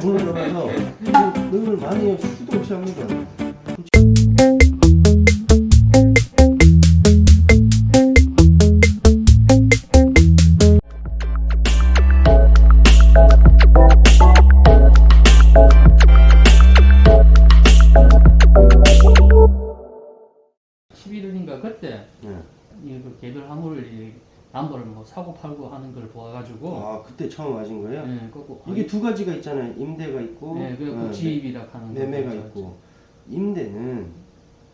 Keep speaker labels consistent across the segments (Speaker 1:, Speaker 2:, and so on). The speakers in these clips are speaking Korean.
Speaker 1: 돈을 떠나서 능을 많이 해요. 수도 없이 합니다.
Speaker 2: 그때
Speaker 1: 네.
Speaker 2: 이그 개별 화물을 이 남벌을 뭐 사고 팔고 하는 걸 보아가지고
Speaker 1: 아 그때 처음 하신 거예요?
Speaker 2: 예, 그거
Speaker 1: 이게 두 가지가 있잖아요. 임대가 있고
Speaker 2: 예, 그리고
Speaker 1: 어,
Speaker 2: 지입이라 하는 거
Speaker 1: 매매가. 있고 임대는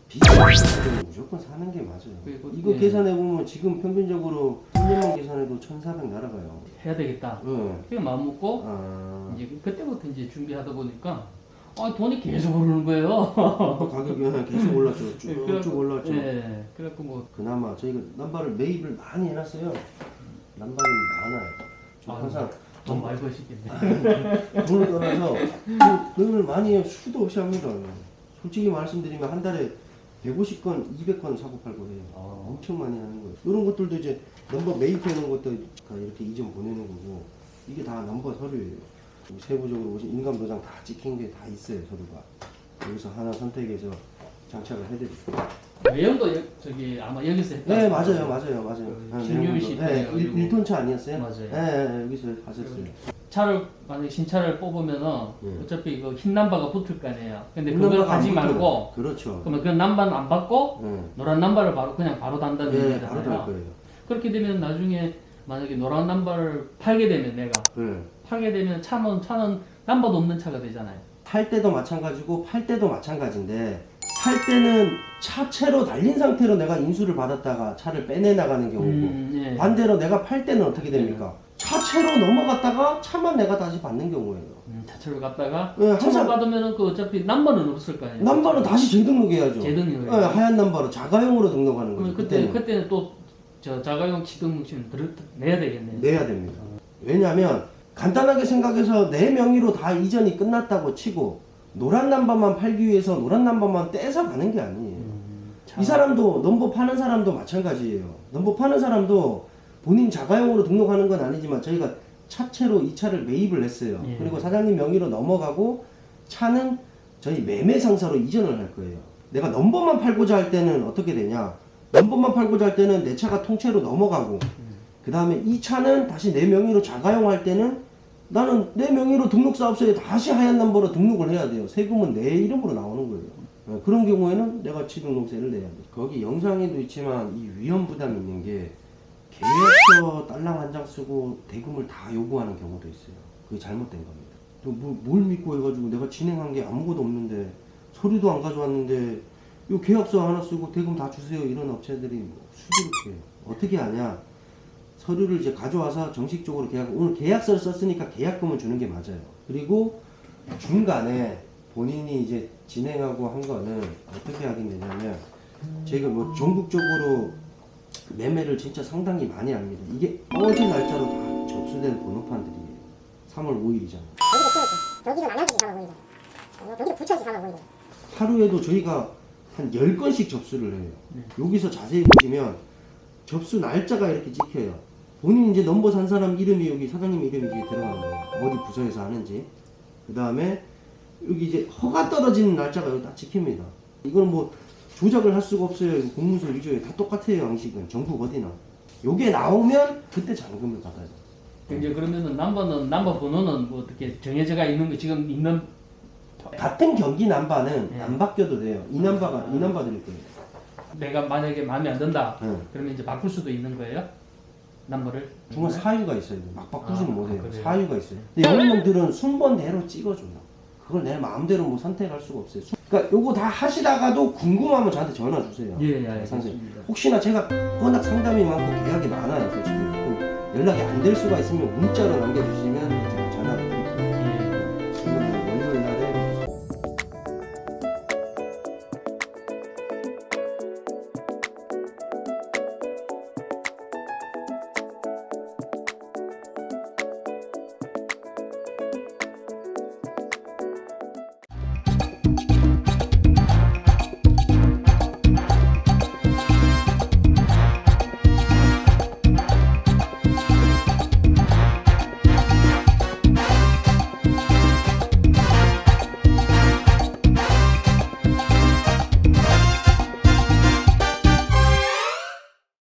Speaker 1: 때는 무조건 사는 게 맞아요.
Speaker 2: 그리고,
Speaker 1: 이거
Speaker 2: 예.
Speaker 1: 계산해 보면 지금 평균적으로 1년만 계산해도 1,400 날아가요.
Speaker 2: 해야 되겠다.
Speaker 1: 응.
Speaker 2: 그게 마음 먹고
Speaker 1: 아,
Speaker 2: 이제 그때부터 이제 준비하다 보니까 아 돈이 계속 오르는 거예요.
Speaker 1: 가격이 계속 올랐죠.
Speaker 2: 예,
Speaker 1: 쭉쭉
Speaker 2: 그래갖고-
Speaker 1: 올랐죠.
Speaker 2: 예, 그래갖고 뭐
Speaker 1: 그나마 저희가 남바를 매입을 많이 해놨어요. 남바는 많아요. 저
Speaker 2: 아유,
Speaker 1: 항상
Speaker 2: 돈 많이 버시겠네.
Speaker 1: 돈을 떠나서 능을 많이 해요. 수도 없이 합니다. 솔직히 말씀드리면 한 달에 150건, 200건 사고 팔고 해요.
Speaker 2: 아.
Speaker 1: 엄청 많이 하는 거예요. 이런 것들도 이제 넘버 매입해 놓은 것도 다 이렇게 이전 보내는 거고 이게 다 넘버 서류예요. 세부적으로 보시면 인감 도장 다 찍힌 게 다 있어요 서류가. 여기서 하나 선택해서 장착을 해드릴게요.
Speaker 2: 외형도 여- 저기 아마 여기서 했다.
Speaker 1: 네 맞아요 맞아요 맞아요.
Speaker 2: 그
Speaker 1: 네,
Speaker 2: 신유시
Speaker 1: 네,
Speaker 2: 해가지고.
Speaker 1: 1, 톤 차 아니었어요?
Speaker 2: 맞아요.
Speaker 1: 네, 네, 여기서 하셨어요.
Speaker 2: 차를 만약에 신차를 뽑으면은
Speaker 1: 예.
Speaker 2: 어차피 이거 흰 남바가 붙을 거 아니에요. 근데
Speaker 1: 흰
Speaker 2: 그걸 하지. 말고
Speaker 1: 그렇죠.
Speaker 2: 그러면 그 남바는 안 받고
Speaker 1: 네.
Speaker 2: 노란 남바를 바로 그냥 바로 단다는
Speaker 1: 네,
Speaker 2: 얘기잖아요.
Speaker 1: 바로 달 거예요.
Speaker 2: 그렇게 되면 나중에 만약에 노란 남바를 팔게 되면 내가
Speaker 1: 네.
Speaker 2: 팔게 되면 차는 차는 남바도 없는 차가 되잖아요.
Speaker 1: 팔 때도 마찬가지고 팔 때도 마찬가지인데 살 때는 차체로 달린 상태로 내가 인수를 받았다가 차를 빼내 나가는 경우고
Speaker 2: 음, 예.
Speaker 1: 반대로 내가 팔 때는 어떻게 됩니까? 차체로 넘어갔다가 차만 내가 다시 받는 경우예요.
Speaker 2: 음, 차체로 갔다가
Speaker 1: 네,
Speaker 2: 차를
Speaker 1: 항상
Speaker 2: 받으면은 그 어차피 남바는 없을 거 아니에요.
Speaker 1: 남바는 다시 재등록해야죠.
Speaker 2: 재등록을
Speaker 1: 네, 하얀 남바로 자가용으로 등록하는 거죠.
Speaker 2: 그러면 그때
Speaker 1: 그때는
Speaker 2: 그때는 또 저 자가용 취등록증 들 내야 되겠네요.
Speaker 1: 내야 됩니다. 왜냐하면 간단하게 생각해서 내 명의로 다 이전이 끝났다고 치고 노란 남바만 팔기 위해서 노란 남바만 떼서 가는 게 아니에요.
Speaker 2: 음, 차-
Speaker 1: 이 사람도 넘버 파는 사람도 마찬가지예요. 넘버 파는 사람도 본인 자가용으로 등록하는 건 아니지만 저희가 차체로 이 차를 매입을 했어요.
Speaker 2: 예.
Speaker 1: 그리고 사장님 명의로 넘어가고 차는 저희 매매 상사로 이전을 할 거예요. 내가 넘버만 팔고자 할 때는 어떻게 되냐? 넘버만 팔고자 할 때는 내 차가 통째로 넘어가고 그 다음에 이 차는 다시 내 명의로 자가용 할 때는 나는 내 명의로 등록사업소에 다시 하얀 넘버로 등록을 해야 돼요. 세금은 내 이름으로 나오는 거예요. 어, 그런 경우에는 내가 취등록세를 내야 돼. 거기 영상에도 있지만 이 위험 부담이 있는 게 계약서 딸랑 한 장 쓰고 대금을 다 요구하는 경우도 있어요. 그게 잘못된 겁니다. 또 뭐, 뭘 믿고 해가지고 내가 진행한 게 아무것도 없는데 서류도 안 가져왔는데 이 계약서 하나 쓰고 대금 다 주세요 이런 업체들이 뭐 수두룩해요. 어떻게 하냐? 서류를 이제 가져와서 정식적으로 계약 오늘 계약서를 썼으니까 계약금을 주는 게 맞아요. 그리고 중간에 본인이 이제 진행하고 한 거는 어떻게 하긴 되냐면 저희가 뭐 전국적으로 매매를 진짜 상당히 많이 합니다. 이게 어제 날짜로 다 접수된 번호판들이에요. 3월 5일이잖아요.
Speaker 3: 여기도 쓰였지. 경기도 남양주시 사만 보이죠. 경기도 부천시 사만 보이죠.
Speaker 1: 하루에도 저희가 한 10건씩 접수를 해요.
Speaker 2: 네.
Speaker 1: 여기서 자세히 보시면 접수 날짜가 이렇게 찍혀요. 본인 이제 넘버 산 사람 이름이 여기 사장님 이름이 이게 들어가는 거예요. 어디 부서에서 하는지. 그 다음에 여기 이제 허가 떨어지는 날짜가 여기 딱 찍힙니다. 이건 뭐 조작을 할 수가 없어요. 공문서 위조에 다 똑같아요. 양식은 전국 어디나. 요게 나오면 그때 잔금을 받아요.
Speaker 2: 이제 그러면은 남바는 남바 번호는 뭐 어떻게 정해져가 있는 거 지금 있는
Speaker 1: 같은 경기 남바는
Speaker 2: 네.
Speaker 1: 안 바뀌어도 돼요. 이 남바가 이 남바 드릴 거예요.
Speaker 2: 내가 만약에 마음에 안 든다.
Speaker 1: 네.
Speaker 2: 그러면 이제 바꿀 수도 있는 거예요? 남바를?
Speaker 1: 중간 사유가 있어요. 막 바꾸지는
Speaker 2: 아,
Speaker 1: 못해요.
Speaker 2: 그래요?
Speaker 1: 사유가 있어요. 근데 이런 놈들은 순번대로 찍어줘요. 그걸 내 마음대로 뭐 선택할 수가 없어요. 수- 그러니까 요거 다 하시다가도 궁금하면 저한테 전화 주세요.
Speaker 2: 예, 예,
Speaker 1: 선생님.
Speaker 2: 알겠습니다.
Speaker 1: 혹시나 제가 워낙 상담이 많고 계약이 많아요. 솔직히 그럼 연락이 안 될 수가 있으면 문자로 남겨주시면